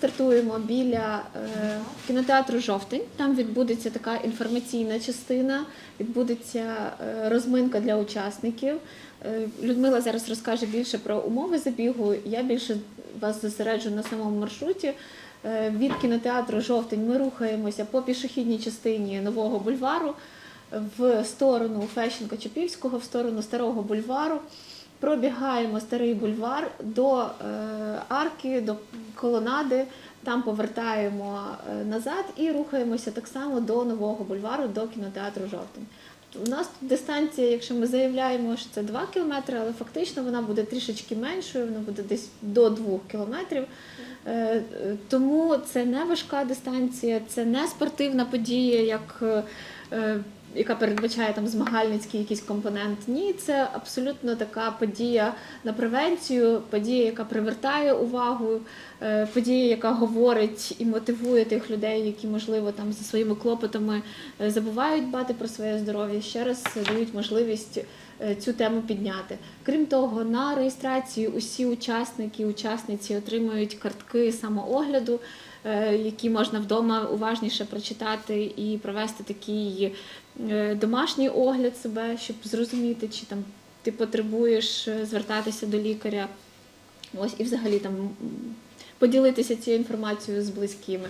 стартуємо біля е, кінотеатру Жовтень. Там відбудеться така інформаційна частина, відбудеться е, розминка для учасників. Е, Людмила зараз розкаже більше про умови забігу. Я більше вас зосереджу на самому маршруті. Від кінотеатру Жовтень ми рухаємося по пішохідній частині нового бульвару в сторону Фещенко-Чопівського, в сторону старого бульвару. Пробігаємо старий бульвар до е, арки, до колонади, там повертаємо е, назад і рухаємося так само до нового бульвару, до кінотеатру Жовтень. У нас тут дистанція, якщо ми заявляємо, що це 2 кілометри, але фактично вона буде трішечки меншою, вона буде десь до 2 кілометрів. Е, Тому це не важка дистанція, це не спортивна подія, як яка передбачає там змагальницький якийсь компонент. Ні, це абсолютно така подія на превенцію, подія, яка привертає увагу, е, подія, яка говорить і мотивує тих людей, які можливо там за своїми клопотами е, забувають дбати про своє здоров'я. Ще раз дають можливість цю тему підняти. Крім того, на реєстрацію усі учасники, учасниці отримують картки самоогляду, е, які можна вдома уважніше прочитати і провести такий е, домашній огляд себе, щоб зрозуміти, чи там ти потребуєш е, звертатися до лікаря. Ось і взагалі там поділитися цією інформацією з близькими.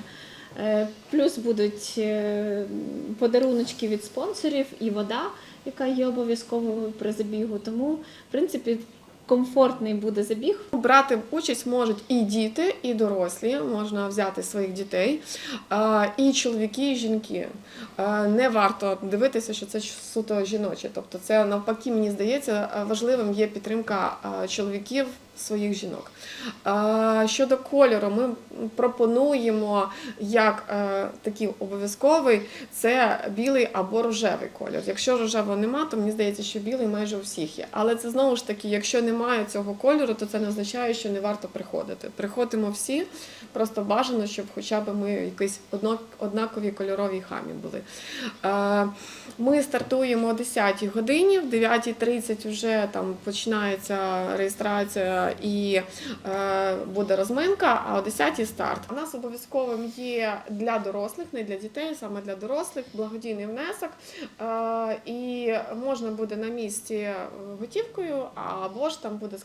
Е, Плюс будуть е, подаруночки від спонсорів і вода, яка є обов'язковою при забігу. Тому, в принципі, комфортний буде забіг. Брати участь можуть і діти, і дорослі. Можна взяти своїх дітей, і чоловіки, і жінки. Не варто дивитися, що це суто жіноче. Тобто, це навпаки, мені здається, важливим є підтримка чоловіків своїх жінок. Щодо кольору, ми пропонуємо як е, такий обов'язковий це білий або рожевий колір. Якщо рожевого нема, то мені здається, що білий майже у всіх є. Але це знову ж таки, якщо немає цього кольору, то це не означає, що не варто приходити. Приходимо всі, просто бажано, щоб хоча б ми якісь однакові кольорові хамі були. Е, Ми стартуємо о 10 годині, в 9.30 вже там починається реєстрація і е, буде розминка, а о 10 старт. У нас обов'язковим є для дорослих, не для дітей, саме для дорослих, благодійний внесок. Е, Можна буде на місці е, готівкою, або ж там буде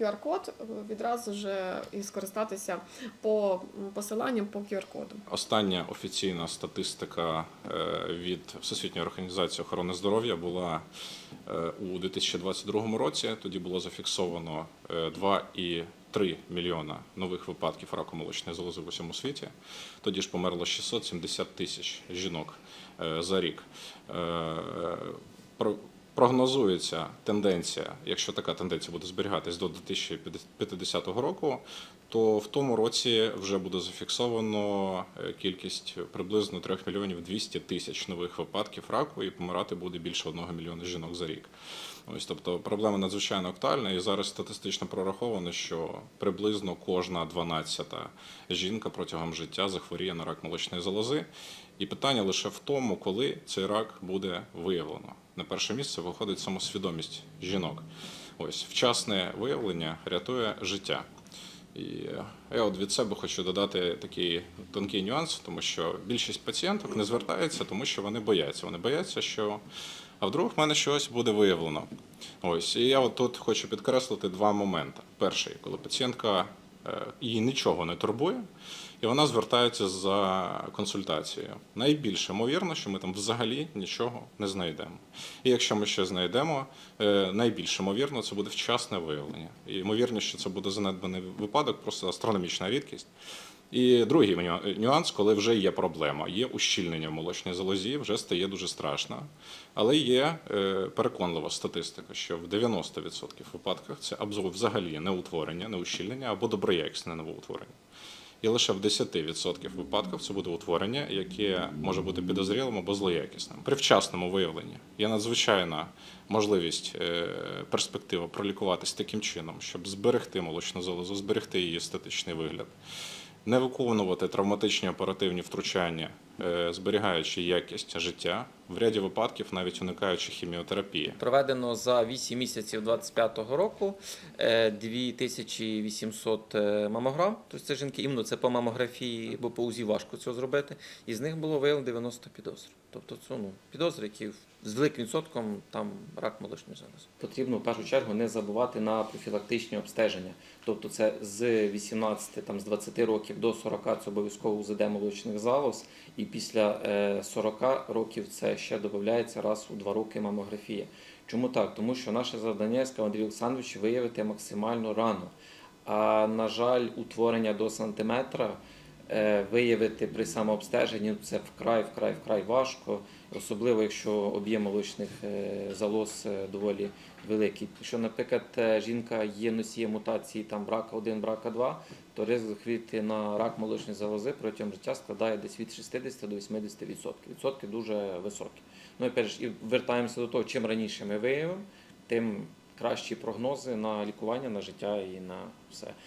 QR-код відразу ж і скористатися по посиланням по QR-коду. Остання офіційна статистика е, від Всесвітньої організації охорони здоров'я була е, у 2022 році. Тоді було зафіксовано е, 2,3 мільйона нових випадків раку молочної залози в усьому світі. Тоді ж померло 670 тисяч жінок е, за рік. Про- Прогнозується тенденція, якщо така тенденція буде зберігатись до 2050 року, то в тому році вже буде зафіксовано е, кількість приблизно 3 мільйонів 200 тисяч нових випадків раку, і помирати буде більше 1 мільйона жінок за рік. Ось тобто проблема надзвичайно актуальна, і зараз статистично прораховано, що приблизно кожна 12 жінка протягом життя захворіє на рак молочної залози. І питання лише в тому, коли цей рак буде виявлено. На перше місце виходить самосвідомість жінок. Ось вчасне виявлення рятує життя. І я от від себе хочу додати такий тонкий нюанс, тому що більшість пацієнток не звертаються, тому що вони бояться. Вони бояться, що а вдруг в мене щось буде виявлено. Ось і я от тут хочу підкреслити два моменти. Перший, коли пацієнтка е, її нічого не турбує, і вона звертається за консультацією. Найбільше ймовірно, що ми там взагалі нічого не знайдемо. І якщо ми ще знайдемо, е, найбільше ймовірно, це буде вчасне виявлення. І ймовірно, що це буде занедбаний випадок, просто астрономічна рідкість. І другий нюанс, коли вже є проблема, є ущільнення в молочній залозі, вже стає дуже страшно. Але є е, переконлива статистика, що в 90% випадках це абсолютно взагалі не утворення, не ущільнення або доброякісне новоутворення. І лише в 10% випадків це буде утворення, яке може бути підозрілим або злоякісним. При вчасному виявленні є надзвичайна можливість е, перспектива пролікуватись таким чином, щоб зберегти молочну залозу, зберегти її естетичний вигляд, не виконувати травматичні оперативні втручання зберігаючи якість життя, в ряді випадків навіть уникаючи хіміотерапії. Проведено за 8 місяців 25-го року е, 2800 е, мамограм. Тобто це жінки, іменно це по мамографії, бо по УЗІ важко цього зробити. І з них було виявлено 90 підозр. Тобто це ну, підозри, які з великим відсотком там рак молочної залози. Потрібно в першу чергу не забувати на профілактичні обстеження. Тобто це з 18, там, з 20 років до 40 це обов'язково УЗД молочних залоз, і після е, 40 років це ще додається раз у 2 роки мамографія. Чому так? Тому що наше завдання, сказав Андрій Олександрович, виявити максимально рано. А на жаль, утворення до сантиметра е, виявити при самообстеженні ну, це вкрай, вкрай, вкрай важко, особливо якщо об'єм молочних е, залоз е, доволі великий. Якщо, наприклад, е, жінка є носієм мутації там брака 1, брака 2, то ризик захворіти на рак молочної залози протягом життя складає десь від 60 до 80%. Відсотки дуже високі. Ну і ж, і вертаємося до того, чим раніше ми виявимо, тим кращі прогнози на лікування, на життя і на все.